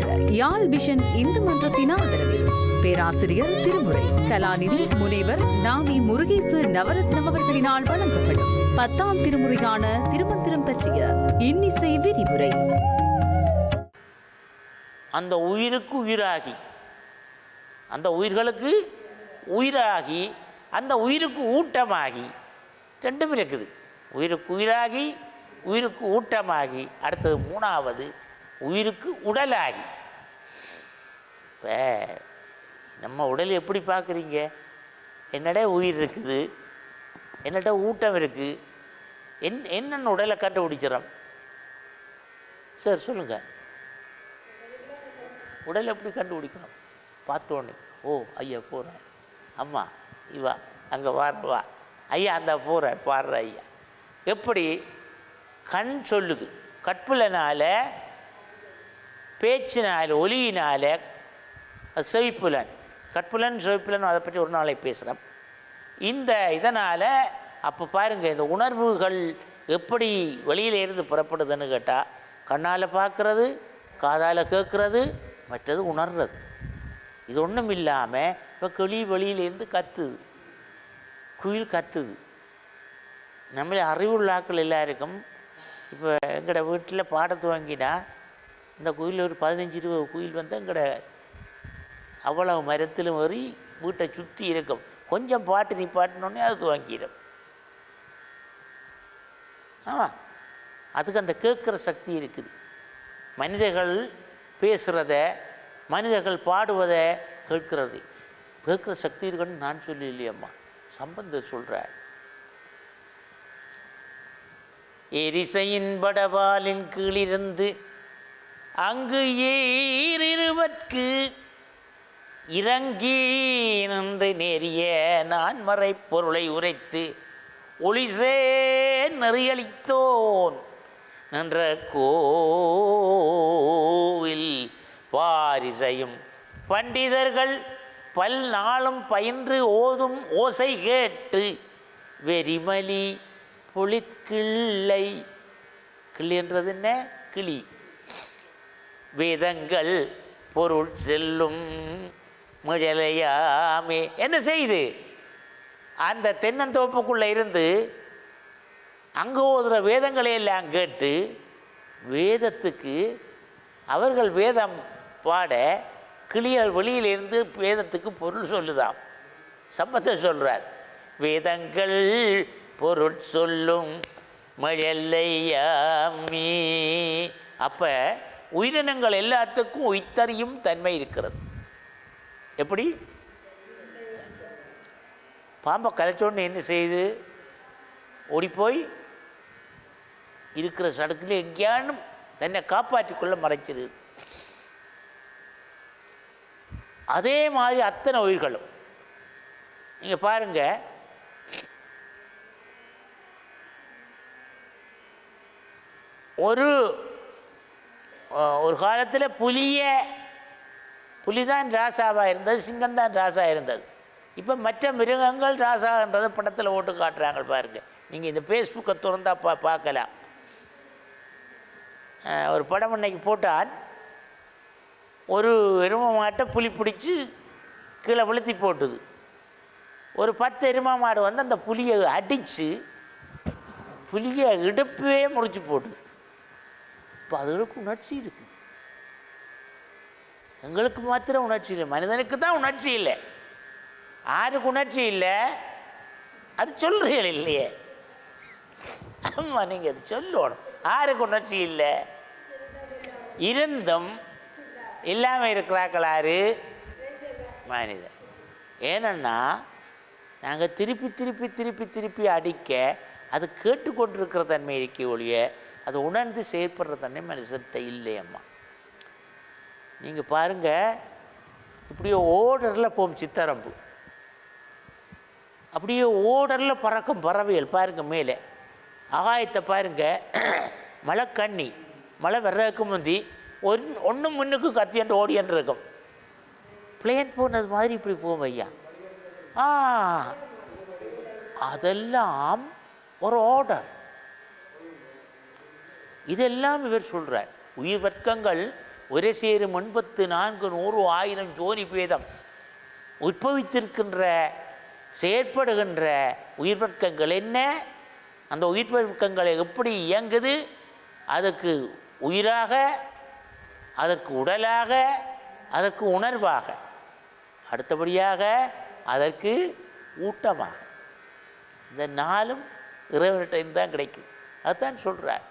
தவிர யாழ் விஷன் இந்து மன்றத்தின் ஆதரவில். பேராசிரியர் திருமுறை. கலாநிதி முனைவர் நாவி முருகேசு நவரத்னம் அவர்களினால் வழங்கப்படும். பத்தாம் திருமுறையான திருமந்திரம் பற்றிய இன்னிசை விரிவுரை. அந்த உயிருக்கு உயிராகி. அந்த உயிர்களுக்கு உயிராகி அந்த உயிருக்கு ஊட்டமாகி. ரெண்டும் இருக்குது. உயிருக்கு உயிராகி உயிருக்கு ஊட்டமாகி. அடுத்தது மூணாவது உயிருக்கு உடலாகி. இப்போ நம்ம உடல் எப்படி பார்க்குறீங்க? என்னடா உயிர் இருக்குது? என்னட்ட ஊட்டம் இருக்குது என் என்னென்ன உடலை கண்டுபிடிச்சிடறோம்? சார் சொல்லுங்கள் உடல் எப்படி கண்டுபிடிக்கிறோம்? பார்த்தோன்னே ஓ ஐயா போகிறேன் அம்மா இவா அங்கே வா. ஐயா அந்த போகிறேன் பாடுற ஐயா. எப்படி? கண் சொல்லுது. கற்புலனால பேச்சினால் ஒலியினால் அது செவிப்புலன். கற்புலன் செவிப்புலன் அதை பற்றி ஒரு நாளை பேசுகிறோம் இந்த இதனால் அப்போ பாருங்கள் இந்த உணர்வுகள் எப்படி வெளியில இருந்து புறப்படுதுன்னு கேட்டால் கண்ணால் பார்க்குறது காதால் கேட்குறது மற்றது உணர்றது. இது ஒன்றும் இல்லாமல் இப்போ கிளி வெளியிலேருந்து கத்துது. குயில் கத்துது. நம்மளே அறிவுள்ளாக்கள் எல்லாருக்கும் இப்போ எங்களோட வீட்டில் பாட துவங்கினா அந்த குயில் ஒரு பதினஞ்சு இருபது குயில் வந்து எங்களோட அவ்வளவு மரத்திலும் வரி வீட்டை சுற்றி இருக்கும். கொஞ்சம் பாட்டு நீ பாட்டினோடனே அது துவங்கிடும் ஆமாம் அதுக்கு அந்த கேட்குற சக்தி இருக்குது. மனிதர்கள் பேசுகிறத மனிதர்கள் பாடுவதை கேட்கிறது. கேட்குற சக்தி இருக்குன்னு நான் சொல்லி இல்லையம்மா சம்பந்த சொல்கிறார் எரிசையின் படவாலின் கீழிருந்து அங்கு ஏறிருவற்கு இறங்கி நின்று நேரிய நான் மறைப்பொருளை உரைத்து ஒளிசே நெறியளித்தோன் நின்ற கோவில் பாரிசையும் பண்டிதர்கள் பல் நாளும் பயின்று ஓதும் ஓசை கேட்டு வெறிமலி பொழிற்கிள்ளை கிளி என்றது என்ன? கிளி. வேதங்கள் பொருள் செல்லும் முழலையாமே என்ன செய்யுது அந்த தென்னந்தோப்புக்குள்ளே இருந்து அங்கே ஓதுகிற வேதங்களை எல்லாம் கேட்டு வேதத்துக்கு அவர்கள் வேதம் பாட கிளியல் வெளியிலிருந்து வேதத்துக்கு பொருள் சொல்லுதாம். சம்பந்தம் சொல்கிறார் வேதங்கள் பொருள் சொல்லும் மழலையாமி அப்போ உயிரினங்கள் எல்லாத்துக்கும் உய்த்தறியும் தன்மை இருக்கிறது. எப்படி? பாம்பை கலைச்சோன்னு என்ன செய்யுது ஓடிப்போய் இருக்கிற சடத்தில் எங்கேயானும் தன்னை காப்பாற்றிக்கொள்ள மறைச்சிருது. அதே மாதிரி அத்தனை உயிர்களும். நீங்கள் பாருங்கள் ஒரு ஒரு காலத்தில் புலிய புலி தான் ராசாவாக இருந்தது சிங்கம் தான் ராசா இருந்தது. இப்போ மற்ற மிருகங்கள் ராசான்றதை படத்தில் ஓட்டு காட்டுறாங்க பாருங்க. நீங்கள் இந்த ஃபேஸ்புக்கை திறந்தால் பா பார்க்கலாம். ஒரு படம் இன்னைக்கு போட்டால் ஒரு எரும மாட்டை புலி பிடிச்சி கீழே விழுத்தி போட்டுது. ஒரு பத்து எரும மாடு வந்து அந்த புலியை அடித்து புலியை இடுப்பே முறிச்சு போட்டுது. இப்போ அதுகளுக்கு உணர்ச்சி இருக்குது எங்களுக்கு மாத்திரம் உணர்ச்சி இல்லை. மனிதனுக்கு தான் உணர்ச்சி இல்லை. யாருக்கு உணர்ச்சி இல்லை. அது சொல்கிறீர்கள் இல்லையே? ஆமாம் நீங்கள் அது சொல்லணும். யாருக்கு உணர்ச்சி இல்லை. இருந்தும் இல்லாமல் இருக்கிறாக்கள் யாரு? மனிதன் ஏனன்னா நாங்கள் திருப்பி திருப்பி திருப்பி திருப்பி அடிக்க அது கேட்டுக்கொண்டிருக்கிற தன்மை இருக்கே ஒழிய அது உணர்ந்து செயற்படுற தன்மை மனுஷன்கிட்ட இல்லையம்மா நீங்கள் பாருங்கள் இப்படியே ஓடரில் போகும் சித்தரம்பு. அப்படியே ஓடரில் பறக்கும் பறவைகள் பாருங்கள் மேலே. ஆகாயத்தை பாருங்கள் மழை கண்ணி மழை வர்றதுக்கு முந்தி ஒன் ஒன்று முன்னுக்கு கத்தியன்று ஓடியன்று இருக்கும். பிளேன் போனது மாதிரி இப்படி போகும் ஐயா. ஆ அதெல்லாம் ஒரு ஆர்டர் இதெல்லாம் இவர் சொல்கிறார் உயிர் வர்க்கங்கள் ஒரு சேரும் எண்பத்து நான்கு நூறு ஆயிரம் ஜோனி பேதம். உற்பவித்திருக்கின்ற செயற்படுகின்ற உயிர் வர்க்கங்கள் என்ன? அந்த உயிர் வர்க்கங்களை எப்படி இயங்குது? அதுக்கு உயிராக அதற்கு உடலாக அதற்கு உணர்வாக அடுத்தபடியாக அதற்கு ஊட்டமாக. இந்த நாளும் இறைவன்கிட்ட தான் கிடைக்குது. அதுதான் சொல்கிறார்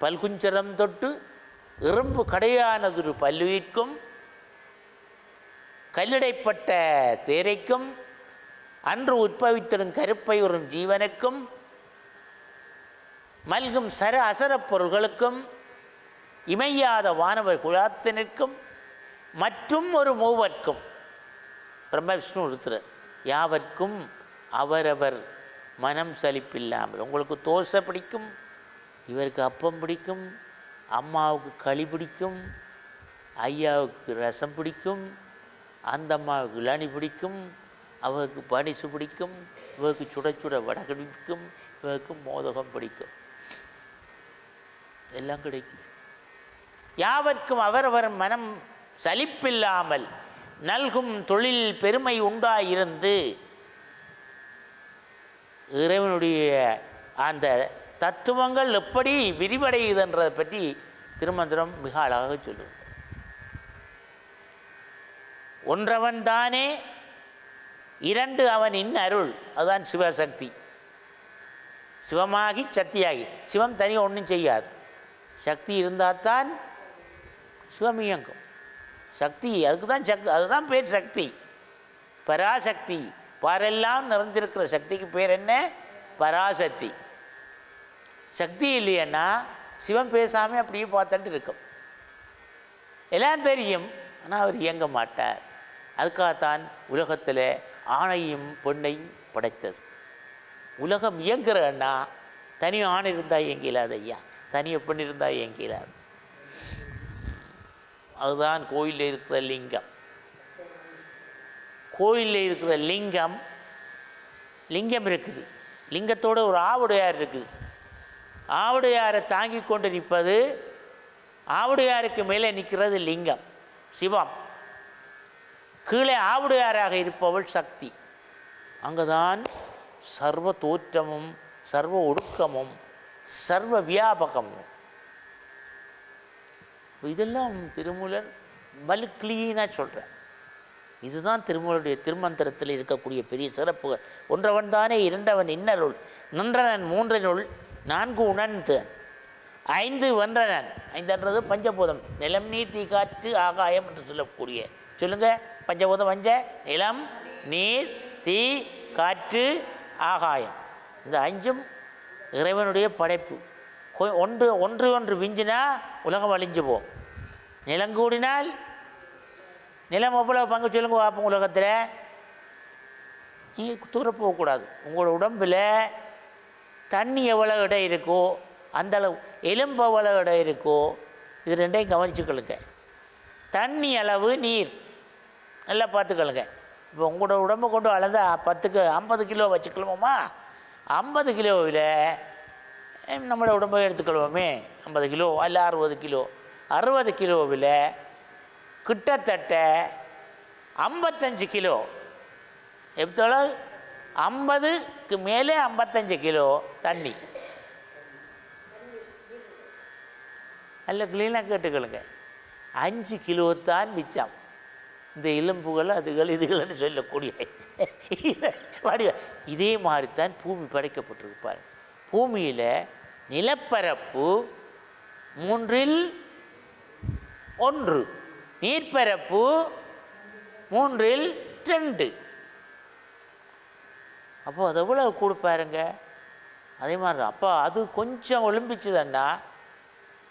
பல்குஞ்சரம் தொட்டு இரும்பு கடையானதொரு பல்லுயிர்க்கும் கல்லிடைப்பட்ட தேரைக்கும் அன்று உட்பவித்திடும் கருப்பை ஒரு ஜீவனுக்கும் மல்கும் சர அசரப் பொருள்களுக்கும் இமையாத வானவர் குழாத்தினருக்கும் மற்றும் ஒரு மூவர்க்கும். பிரம்ம விஷ்ணு ஒருத்தர் யாவர்க்கும் அவரவர் மனம் சலிப்பில்லாமல். உங்களுக்கு தோசை பிடிக்கும்? இவருக்கு அப்பம் பிடிக்கும் அம்மாவுக்கு களி பிடிக்கும் ஐயாவுக்கு ரசம் பிடிக்கும் அந்த அம்மாவுக்கு இளநி பிடிக்கும் அவருக்கு பனிசு பிடிக்கும் இவருக்கு சுட சுட வடை பிடிக்கும் இவருக்கு மோதகம் பிடிக்கும். எல்லாம் கிடைக்குது. யாவர்க்கும் அவரவர் மனம் சலிப்பில்லாமல் நல்கும் தொழில் பெருமை உண்டாயிருந்து இறைவனுடைய அந்த தத்துவங்கள் எப்படி விரிவடையுதுன்றதை பற்றி திருமந்திரம் மிக அழகாக சொல்லுது. ஒன்றவன் தானே இரண்டு அவனின் அருள். அதுதான் சிவசக்தி. சிவமாகி சக்தியாகி. சிவம் தனியாக ஒன்றும் செய்யாது. சக்தி இருந்தால் தான் சிவம் இயங்கும். சக்தி அதுக்கு தான் சக்தி அதுதான் பேர் சக்தி. பராசக்தி. பாரெல்லாம் நிறைந்திருக்கிற சக்திக்கு பேர் என்ன? பராசக்தி. சக்தி இல்லையன்னா சிவம் பேசாமல் அப்படியே பார்த்துட்டு இருக்கும். எல்லாம் தெரியும். ஆனால் அவர் இயங்க மாட்டார். அதுக்காகத்தான் உலகத்தில் ஆணையும் பெண்ணையும் படைத்தது. உலகம் இயங்குறன்னா தனி ஆண் இருந்தால் இயங்கிலாது ஐயா. தனிய பெண் இருந்தால் இயங்கிலாது. அதுதான் கோயிலில் இருக்கிற லிங்கம். கோயிலில் இருக்கிற லிங்கம் லிங்கம் இருக்குது. லிங்கத்தோட ஒரு ஆவுடையார் இருக்குது. ஆவுடையாரை தாங்கி கொண்டு நிற்பது ஆவுடையாருக்கு மேலே நிற்கிறது லிங்கம் சிவம். கீழே ஆவுடையாராக இருப்பவள் சக்தி. அங்குதான் சர்வ தோற்றமும் சர்வ ஒடுக்கமும் சர்வ வியாபகமும். இதெல்லாம் திருமூலர் வலு கிளீனாக சொல்கிறேன் இதுதான் திருமூலருடைய திருமந்திரத்தில் இருக்கக்கூடிய பெரிய சிறப்புகள். ஒன்றவன் தானே இரண்டவன் இன்னருள் நன்றனன் மூன்றனுள் நான்கு உணர்ந்து ஐந்து வென்றனன். ஐந்துன்றது பஞ்சபூதம். நிலம் நீர் தீ காற்று ஆகாயம் என்று சொல்லக்கூடிய சொல்லுங்க பஞ்சபூதம் வஞ்ச நிலம் நீர் தீ காற்று ஆகாயம். இந்த அஞ்சும் இறைவனுடைய படைப்பு. ஒன்று ஒன்று ஒன்று விஞ்சினா உலகம் அழிஞ்சு போகும். நிலங்கூடினால் நிலம் எவ்வளோ பங்கு சொல்லுங்க பார்ப்போம் உலகத்தில். நீங்கள் தூர போகக்கூடாது. உங்களோட உடம்பில் தண்ணி எவ்வளோ இடம் இருக்கோ அந்தளவு எலும்பு எவ்வளோ இடம் இருக்கோ இது ரெண்டையும் கவனிச்சுக்கொள்ளுங்க. தண்ணி அளவு நீர். நல்லா பார்த்துக்கொள்ளுங்க. இப்போ உங்களோட உடம்பு கொண்டு அளந்தா பத்துக்கு ஐம்பது கிலோ வச்சுக்கலாமா ஐம்பது கிலோவில் நம்மளோட உடம்பை எடுத்துக்கொள்வோமே. ஐம்பது கிலோ அல்ல அறுபது கிலோ. அறுபது கிலோவில் கிட்டத்தட்ட ஐம்பத்தஞ்சு கிலோ. எவ்வளோ ஐம்பதுக்கு மேலே ஐம்பத்தஞ்சு கிலோ தண்ணி. நல்ல க்ளீனாக கேட்டுக்கொள்ளுங்க. அஞ்சு கிலோ தான் மிச்சம். இந்த எலும்புகள் அதுகள் இதுகள்னு சொல்லக்கூடிய வடிவ இதே மாதிரி தான் பூமி படைக்கப்பட்டிருப்பார். பூமியில் நிலப்பரப்பு மூன்றில் ஒன்று நீர்ப்பரப்பு மூன்றில் ரெண்டு. அப்போ அது எவ்வளோ கொடுப்பாருங்க அதே மாதிரி தான். அப்போ அது கொஞ்சம் ஒலிம்பிச்சுதுன்னா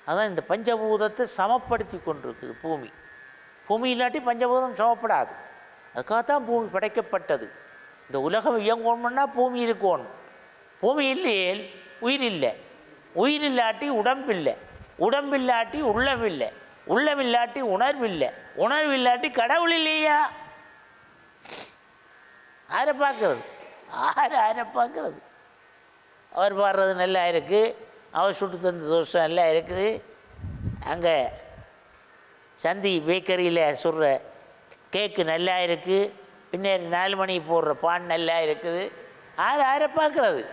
அதான் இந்த பஞ்சபூதத்தை சமப்படுத்தி கொண்டிருக்குது பூமி. பூமி இல்லாட்டி பஞ்சபூதம் சமப்படாது. அதுக்காகத்தான் பூமி படைக்கப்பட்டது. இந்த உலகம் இயங்கணும்னா பூமி இருக்கணும். பூமி இல்லையே உயிர் இல்லை. உயிர் இல்லாட்டி உடம்பு இல்லை. உள்ளமில்லை உள்ளமில்லாட்டி உணர்வில்லை உணர்வில்லாட்டி கடவுள் இல்லையா? யாரை பார்க்கறது? ஆறு யாரை பார்க்கறது. அவர் பாடுறது நல்லா இருக்குது அவர் சுட்டு தந்த தோசை நல்லா இருக்குது. அங்கே சந்தி பேக்கரியில் சுடுற கேக்கு நல்லா இருக்குது பின்னாடி நாலு மணிக்கு போடுற பான் நல்லா இருக்குது. ஆறு ஆரை பார்க்குறது.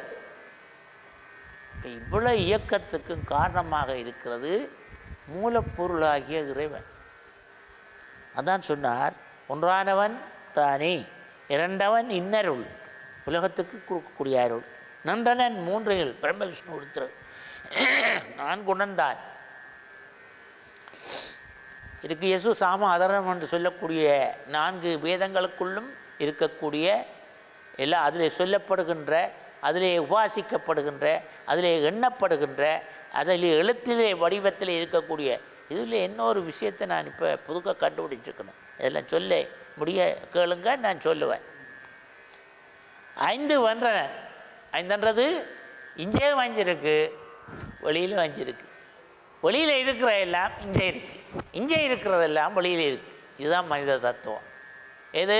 இவ்வளோ இயக்கத்துக்கும் காரணமாக இருக்கிறது மூலப்பொருளாகிய இறைவன். அதான் சொன்னார் ஒன்றானவன் தானே இரண்டவன் இன்னருள். உலகத்துக்கு கொடுக்கக்கூடிய அருள். நந்தனன் மூன்றையில் பிரம்ம விஷ்ணு கொடுத்துரு நான் குணந்தான். இருக்கு யசு சாம அதரம் என்று சொல்லக்கூடிய நான்கு வேதங்களுக்குள்ளும் இருக்கக்கூடிய எல்லா அதிலே சொல்லப்படுகின்ற அதிலே உபாசிக்கப்படுகின்ற அதிலே எண்ணப்படுகின்ற அதில் எழுத்திலே வடிவத்தில் இருக்கக்கூடிய இதில் இன்னொரு விஷயத்தை நான் இப்போ புதுக்க கண்டுபிடிச்சிருக்கணும். இதெல்லாம் சொல்ல முடிய கேளுங்க நான் சொல்லுவேன். ஐந்து வன்றன ஐந்துன்றது இஞ்சே வாஞ்சிருக்கு ஒளியிலும் வாஞ்சிருக்கு ஒளியில் இருக்கிற எல்லாம் இங்கே இருக்குது இஞ்சை இருக்கிறதெல்லாம் ஒளியில் இருக்குது இதுதான் மனித தத்துவம். எது?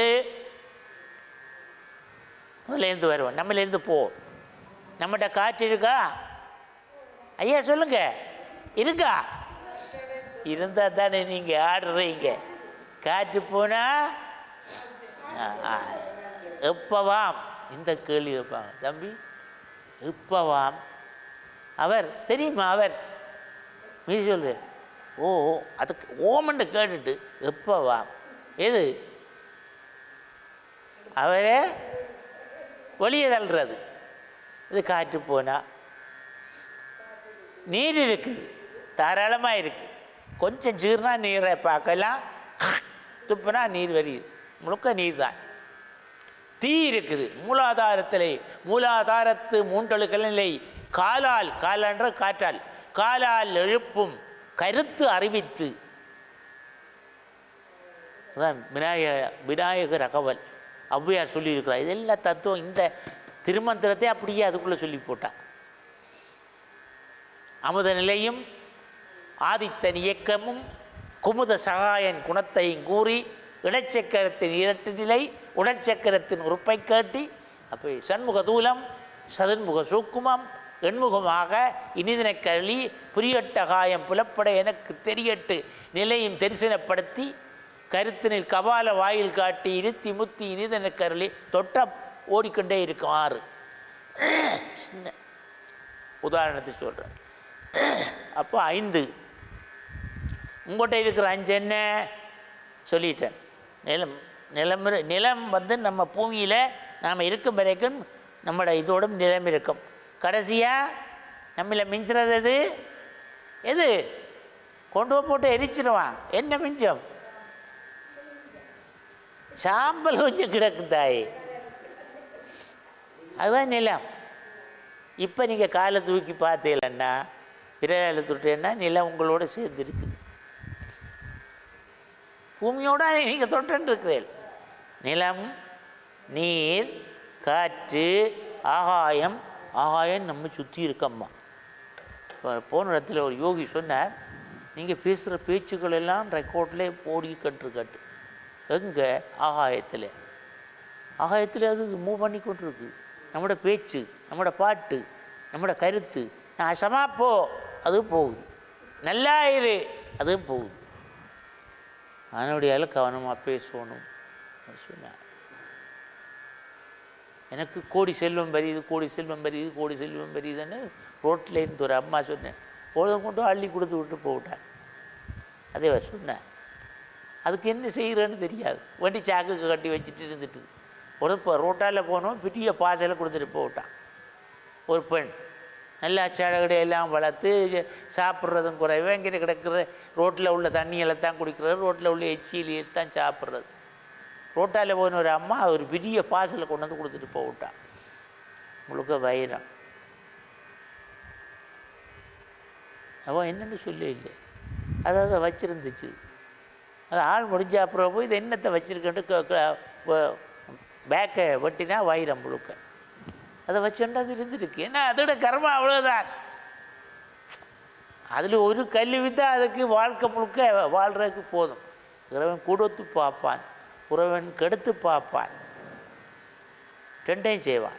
முதலேருந்து வருவோம். நம்மளேருந்து போ நம்மகிட்ட காற்று இருக்கா? ஐயா சொல்லுங்க. இருக்கா? இருந்தால் தானே நீங்கள் ஆடுறீங்க. காற்று போனால் எப்போவாம்? இந்த கேள்வி வைப்பாங்க தம்பி இப்பவாம் அவர் தெரியுமா அவர்? மீதி சொல்லு. ஓ அதுக்கு ஓமன்னு கேட்டுட்டு எப்பவாம் எது? அவரே வெளியே தள்ளுறது. இது காற்று போனால் நீர் இருக்குது தாராளமாக இருக்குது கொஞ்சம் சீர்னா நீரை பார்க்கலாம். துப்புனா நீர் வரியுது முழுக்க நீர் தான் தீ இருக்குது மூலாதாரத்திலே மூலாதாரத்து மூன்றழுக்கலை காலால் காலான்ற காற்றால் காலால் எழுப்பும் கருத்து அறிவித்து அதான் விநாயக விநாயகர் அகவல் ஔவையார் சொல்லியிருக்கிறார். இதெல்லாம் தத்துவம் இந்த திருமந்திரத்தை அப்படியே அதுக்குள்ளே சொல்லி போட்டான் அமுத நிலையும் ஆதித்தன் இயக்கமும் குமுத சகாயன் குணத்தையும் கூறி இடச்சக்கரத்தின் இரட்டு நிலை உடச்சக்கரத்தின் உறுப்பை காட்டி அப்போ சண்முக தூலம் சதுன்முக சூக்குமம் எண்முகமாக இனிதன கருளி புரியட்ட காயம் புலப்பட எனக்கு தெரியட்டு நிலையும் தரிசனப்படுத்தி கருத்தினில் கபால வாயில் காட்டி இருத்தி முத்தி இனிதன கருளி தொட்ட ஓடிக்கொண்டே இருக்கும் ஆறு சின்ன உதாரணத்தை சொல்கிறேன் அப்போ ஐந்து. உங்கள்கிட்ட இருக்கிற அஞ்சு என்ன? சொல்லிட்டேன். நிலம் நிலம் நிலம் வந்து நம்ம பூமியில் நாம் இருக்கும் வரைக்கும் நம்மளோட இதோடும் நிலம் இருக்கும். கடைசியாக நம்மள மிஞ்சுறது எது? எது? கொண்டு போய் போட்டு எரிச்சிருவான். என்ன மிஞ்சம்? சாம்பல் கொஞ்சம் கிடக்கு தாய். அதுதான் நிலம். இப்போ நீங்கள் காலை தூக்கி பார்த்தீங்களன்னா விரலால் தொட்டேன்னா நிலம் உங்களோட சேர்ந்துருக்குது பூமியோட நீங்கள் தொட்டுன்னு நிலம் நீர் காற்று ஆகாயம் ஆகாயம் நம்ம சுற்றி இருக்கம்மா. இப்போ போன இடத்துல ஒரு யோகி சொன்னார் நீங்கள் பேசுகிற பேச்சுக்கள் எல்லாம் ரெக்கார்டில் ஓடி கட்டுருக்கட்டு எங்கே? ஆகாயத்தில். ஆகாயத்தில் அது மூவ் பண்ணி கொண்டிருக்கு. நம்மளோட பேச்சு நம்மளோட பாட்டு நம்மளோட கருத்து. நான் சமாப்போ அது போகுது. நல்லா இரு அது போகுது. அதனுடைய கவனமாக பேசணும். சொன்னார் எனக்கு கோடி செல்வம் பெரியுது கோடி செல்வம் பெரியுது கோடி செல்வம் பெரியுதுன்னு ரோட்டில் இருந்து ஒரு அம்மா சொன்னேன் போதும் கொண்டு அள்ளி கொடுத்து விட்டு போவிட்டேன் அதே சொன்னேன். அதுக்கு என்ன செய்கிறேன்னு தெரியாது. வண்டி சாக்குக்கு கட்டி வச்சுட்டு இருந்துட்டு. ஒரு இப்போ ரோட்டால் போனோம் பெரிய பாசலை கொடுத்துட்டு போவிட்டான் ஒரு பெண். நல்லா சேடகடை எல்லாம் வளர்த்து சாப்பிட்றதும் குறைவு. இங்கே கிடக்கிறது ரோட்டில் உள்ள தண்ணியெல்லாம் தான் குடிக்கிறது. ரோட்டில் உள்ள எச்சியிலே தான் சாப்பிட்றது. ரோட்டால் போன ஒரு அம்மா ஒரு பெரிய பாசலை கொண்டு வந்து கொடுத்துட்டு போவிட்டான் முழுக்க வைரம். அவன் என்னென்னு சொல்ல இல்லை. அதாவது வச்சிருந்துச்சு. அது ஆள் முடிஞ்ச அப்புறம் போய் இது என்னத்தை வச்சுருக்கேன்ட்டு பேக்கை வெட்டினா வைரம் முழுக்க. அதை வச்சுண்டு அது இருந்திருக்கு. ஏன்னா அதோட கர்மம் அவ்வளோதான் அதில் ஒரு கல்வி வித்தா அதுக்கு வாழ்க்கை முழுக்க வாழ்கிறதுக்கு போதும். இறைவன் கொடுத்து பார்ப்பான். உறவன் கெடுத்து பார்ப்பான். ரெண்டையும் செய்வான்.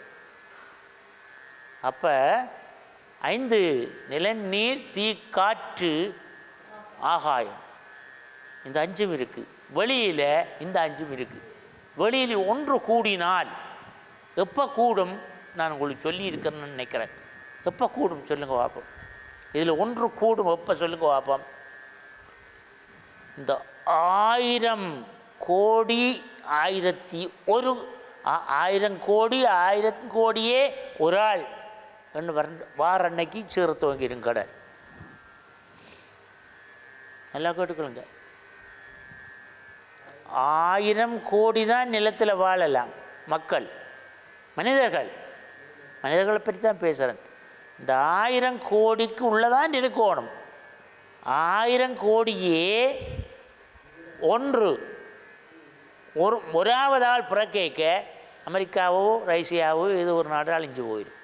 அப்போ ஐந்து நிலநீர் தீ காற்று ஆகாயம். இந்த அஞ்சும் இருக்குது வெளியில் இந்த அஞ்சும் இருக்குது வெளியில் ஒன்று கூடினால் எப்போ கூடும்? நான் உங்களுக்கு சொல்லி இருக்கிறேன்னு நினைக்கிறேன். எப்போ கூடும்? சொல்லுங்கள் பார்ப்போம். இதில் ஒன்று கூடும் எப்போ? சொல்லுங்க பார்ப்போம். இந்த ஆயிரம் கோடி ஆயிரத்தி ஒரு ஆ- ஆயிரம் கோடி ஆயிரத்தி கோடியே ஒரு ஆள். என்று வர வார அன்னைக்கு சீர துவங்கிடும் கடை. நல்லா கேட்டுக்கொள்ளுங்க. ஆயிரம் கோடி தான் நிலத்தில் வாழலாம் மக்கள் மனிதர்கள். மனிதர்களை பற்றி தான் பேசுகிறேன் இந்த ஆயிரம் கோடிக்கு உள்ளதான் இருக்கணும் ஆயிரம் கோடியே ஒன்று. ஒரு ஒராவதால் புறக்கேக்க அமெரிக்காவோ ரஷ்யாவோ இது ஒரு நாடு அழிஞ்சு போயிடும்.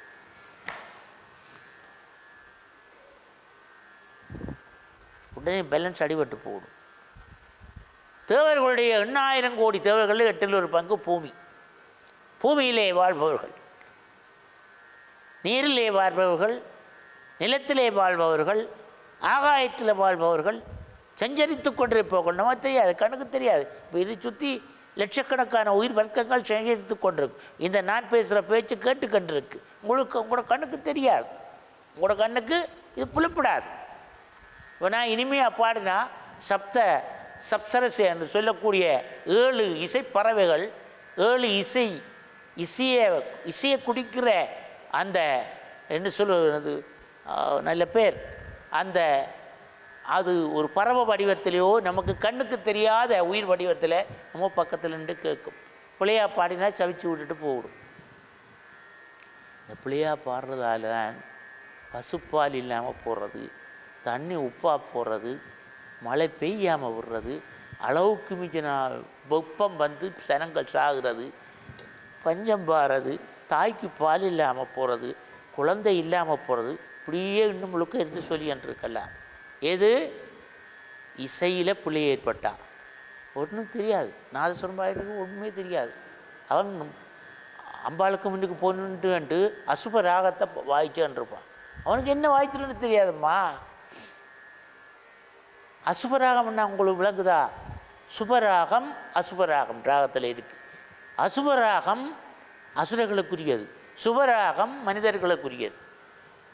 உடனே பேலன்ஸ் அடிபட்டு போடும். தேவர்களுடைய எண்ணாயிரம் கோடி தேவர்களில் எட்டில் ஒரு பங்கு பூமி. பூமியிலே வாழ்பவர்கள். நீரிலே வாழ்பவர்கள் நிலத்திலே வாழ்பவர்கள் ஆகாயத்தில் வாழ்பவர்கள் சஞ்சரித்து கொண்டிருப்பவர்கள். நமக்கு தெரியாது கணக்கு தெரியாது. இப்போ இதை சுற்றி லட்சக்கணக்கான உயிர் வர்க்கங்கள் சஞ்சரித்து கொண்டிருக்கு. இந்த நான் பேசுகிற பேச்சு கேட்டுக்கொண்டிருக்கு உங்களுக்கு உங்களோட கண்ணுக்கு தெரியாது. உங்களோட கண்ணுக்கு இது புலப்படாது. இப்போ நான் இனிமையாக பாடினா சப்த சப்சரசு என்று சொல்லக்கூடிய ஏழு இசை பறவைகள் ஏழு இசை இசையை இசையை குடிக்கிற அந்த என்ன சொல்லுவது நல்ல பேர். அந்த அது ஒரு பறவை வடிவத்திலேயோ நமக்கு கண்ணுக்கு தெரியாத உயிர் வடிவத்தில் நம்ம பக்கத்தில் நின்று கேட்கும் பிள்ளையா பாடினா சவிச்சு விட்டுட்டு போடும். இந்த பிள்ளையா பாடுறதால தான் பசுப்பால் இல்லாமல் போடுறது தண்ணி உப்பாக போடுறது மழை பெய்யாமல் விடுறது அளவுக்கு மிஞ்சின வெப்பம் வந்து சனங்கள் சாகுறது பஞ்சம் பாடுறது தாய்க்கு பால் இல்லாமல் போகிறது குழந்தை இல்லாமல் போகிறது இப்படியே இன்னும் முழுக்க இருந்து சொல்லின்றிருக்கலாம் எது? இசையில் பிள்ளை ஏற்பட்டா ஒன்றும் தெரியாது. நாதஸ்வரம் பாயிருக்கு ஒன்றுமே தெரியாது. அவன் அம்பாளுக்கு முன்னுக்கு போகணுன்ட்டு அசுப ராகத்தை வாய்ச்சான் இருப்பான் அவனுக்கு என்ன வாய்ச்சிருன்னு தெரியாதும்மா. அசுபராகம்னா உங்களுக்கு விளங்குதா? சுபராகம் அசுபராகம் ராகத்தில் இருக்கு அசுபராகம் அசுரர்களுக்குரியது. சுவராகம் மனிதர்களுக்குரியது.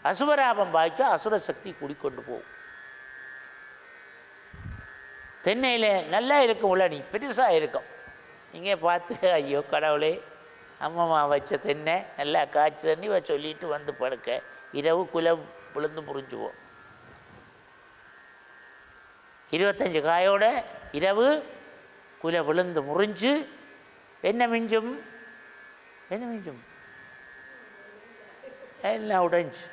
அசுவராபம் பாய்ச்சா அசுர சக்தி குடிக்கொண்டு போகும். தென்னையில் நல்லா இருக்கும் உள்ளடி பெருசாக இருக்கும். நீங்கள் பார்த்து ஐயோ கடவுளே அம்மம்மா வச்ச தென்னை நல்லா காய்ச்சி தண்ணி வ சொல்லிட்டு வந்து படுக்க. இரவு குலம் விழுந்து முறிஞ்சுவோம். இருபத்தஞ்சு காயோட இரவு குலை விழுந்து முறிஞ்சு என்ன மிஞ்சும்? என்ன மிஞ்சும் எல்லாம் உடைஞ்சு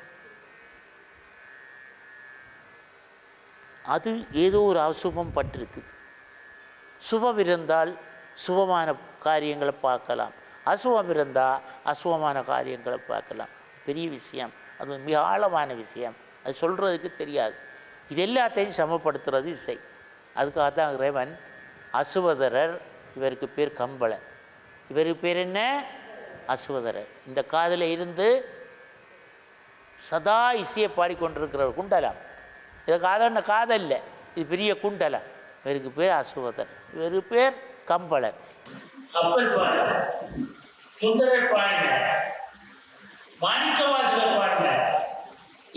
அது ஏதோ ஒரு அசுபம் பட்டிருக்குது சுபம் இருந்தால் சுபமான காரியங்களை பார்க்கலாம். அசுபம் இருந்தால் அசுபமான காரியங்களை பார்க்கலாம். பெரிய விஷயம். அது மிக ஆழமான விஷயம். அது சொல்கிறதுக்கு தெரியாது. இது எல்லாத்தையும் சமப்படுத்துறது இசை. அதுக்காக தான் இறைவன் அசுவதரர் இவருக்கு பேர் கம்பளன். இவருக்கு பேர் என்ன? அசுவதரர் இந்த காதில் இருந்து சதா இசையை பாடிக்கொண்டிருக்கிறவர் குண்டலம். இது காதல்ன காதல் இல்லை இது பெரிய குண்டலம். இவருக்கு பேர் அசுவதர் இவருக்கு பேர் கம்பளர். கப்பல் பாடல் சுந்தர பாடினார் வாசகர் பாடினார்.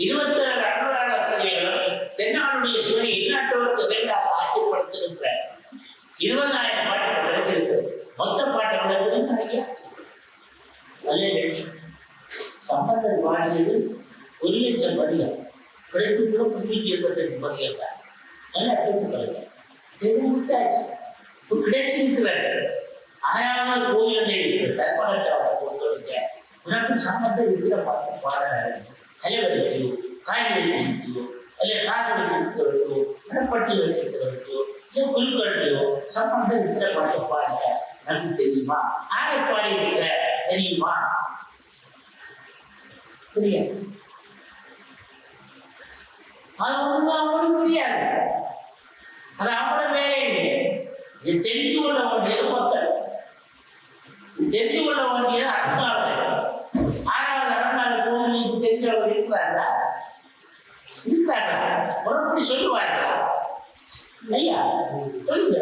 இருபத்தி ஆறு அன்றாட அனுராளாசிரியர்கள் தென்னாடுடைய சிவனை இந்நாட்டவருக்கு வேண்டாக ஆட்சிப்படுத்திருக்கிறார் இருபதாயிரம் பாட்டு கிடைச்சிருக்கு மொத்த பாட்டு எவ்வளவு நிறைய நல்ல லட்சம் சம்பந்தர் வாழ்ந்தது ஒரு லட்சம் பதிகம் கிடைப்புக்குள்ள முன்னூற்றி எண்பத்தஞ்சு பதிகம் தான் நல்லா கேட்டுக்கொள்ளுங்க எதுவும் விட்டாச்சு இப்போ கிடைச்சிருக்கிறார்கள் ஆறாமல் கோயிலே இருக்கிற தர்மகட்டாவோட பொறுத்தவரைக்க உனக்கு சம்பந்தம் வித்திர பார்த்து பாடுறாரு தலைவலிக்கையோ காய்கறி வச்சிருக்கையோ அல்ல காசு வச்சிருக்கிறவர்களோ மனப்பட்டி வச்சிருக்கிறவர்களோ இல்லை குழுக்கள்லையோ சம்பந்தம் வித்திர பார்த்து பாருங்க நமக்கு தெரியுமா? ஆரை பாடி இருக்க தெரியுமா? தெரியாது அது ஒன்றும் அவனுக்கு தெரியாது அது அவன வேலை இல்லை தெரிந்து கொள்ள வேண்டியது மக்கள். தெரிந்து கொள்ள வேண்டியது அரங்காவல் ஆறாவது அரங்கால கோவிலுக்கு தெரிஞ்சவங்க இருக்கிறாரா இருக்கிறார்களா? முறைப்படி சொல்லுவார்களா? ஐயா சொல்லுங்க.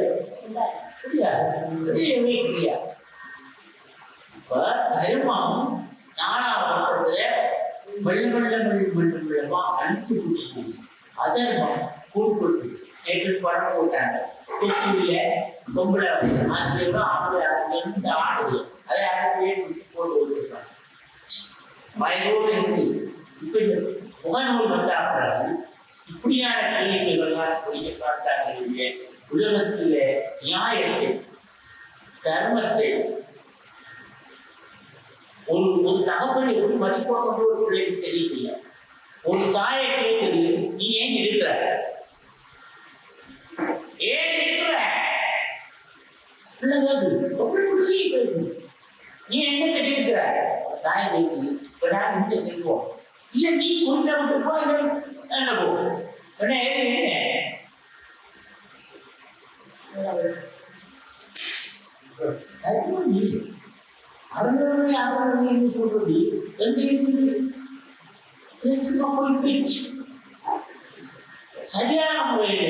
புரியாது. புரியவே புரியாது. தர்மம் நாலாவது வெள்ள வெள்ள வெள்ள வெள்ள வெள்ளமா அனுப்பி குடிச்சு அதர்மம் கூட்டு நேற்று படம் போட்டாங்க. தொட்டில பொம்பளை ஆசிரியரும் ஆம்பளை ஆசிரியரும் இந்த ஆடுது அதை அப்படியே பிடிச்சி போட்டு விட்டுருக்காங்க வயதோடு இருக்கு. இப்ப இந்த முகநூல் வந்த பிறகு இப்படியான கேள்விகள்லாம் புரிய பார்த்தாங்க உலகத்தில் நியாயத்தை தர்மத்தை ஒரு ஒரு தகப்பன் எப்படி மதிப்பாக கொண்டு ஒரு பிள்ளைக்கு தெரியவில்லை ஒரு தாயை கேட்குது நீ ஏன் இருக்கிற? ஏன் இருக்கிற? நீ என்ன தெரிவிக்கிற? தாய் கேட்குது இப்ப நான் இந்த செய்வோம் இல்ல நீ குறிட்ட மட்டும் போ என்ன போ? என்ன? எது என்ன தர்மம் நீ என்று சொல்றது? எந்த பேச்சு சரியான முறையில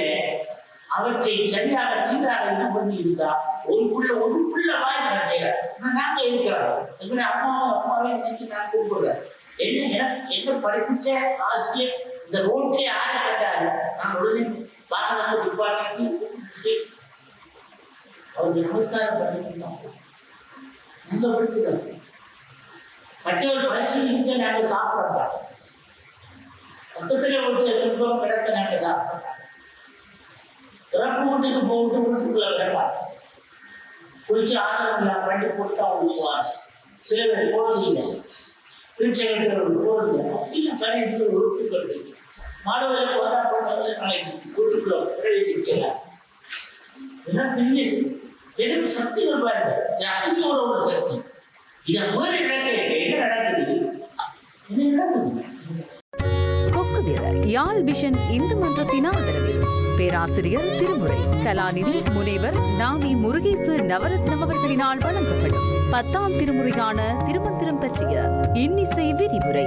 அவற்றை சரியாக சீராக என்ன பண்ணி இருந்தா ஒரு புள்ள ஒரு புள்ள வாய் நடக்கிறார் நாங்க இருக்கிறோம். எங்களை அம்மாவும் அப்பாவே நினைச்சு நான் கூப்பிடுறேன். என்ன எனக்கு என்ன படிப்பிச்ச? ஆசிரியர். இந்த ரோட்லயே ஆற கண்டாரு நான் உடனே வாகனத்தை நிப்பாட்டி அவருக்கு நமஸ்காரம் பண்ணிருந்தோம் அங்க படிச்சுதான் மற்றவர் பரிசீலிக்க நாங்க சாப்பிடலாம் பக்கத்துல ஒரு துன்பம் கிடக்க நாங்க சாப்பிடலாம் இறப்பு வீட்டுக்கு போட்டு வீட்டுக்குள்ள கிடப்பாங்க குளிச்சு ஆசனம் பண்ணி கொடுத்தா விடுவாங்க சில பேர் போறதில்லை திருச்செங்கல் போறதில்லை இல்லை கடைக்கு உறுப்புகள் மாணவர்கள் போதா போனாங்க நாளைக்கு வீட்டுக்குள்ள பிரவேசிக்கலாம். என்ன பின்னே செய்யும் எனக்கு சக்திகள் பாருங்க. அக்னியோட உள்ள சக்தி. இதை மாதிரி நடக்குது என்ன நடக்குது? என்ன நடக்குது? யாழ் விஷன் இந்து மன்றத்தின் ஆதரவில். பேராசிரியர் திருமுறை கலாநிதி முனைவர் நாவி முருகேசு நவரத்னம் அவர்களினால் வழங்கப்படும். பத்தாம் திருமுறையான திருமந்திரம் பற்றிய இன்னிசை விரிவுரை.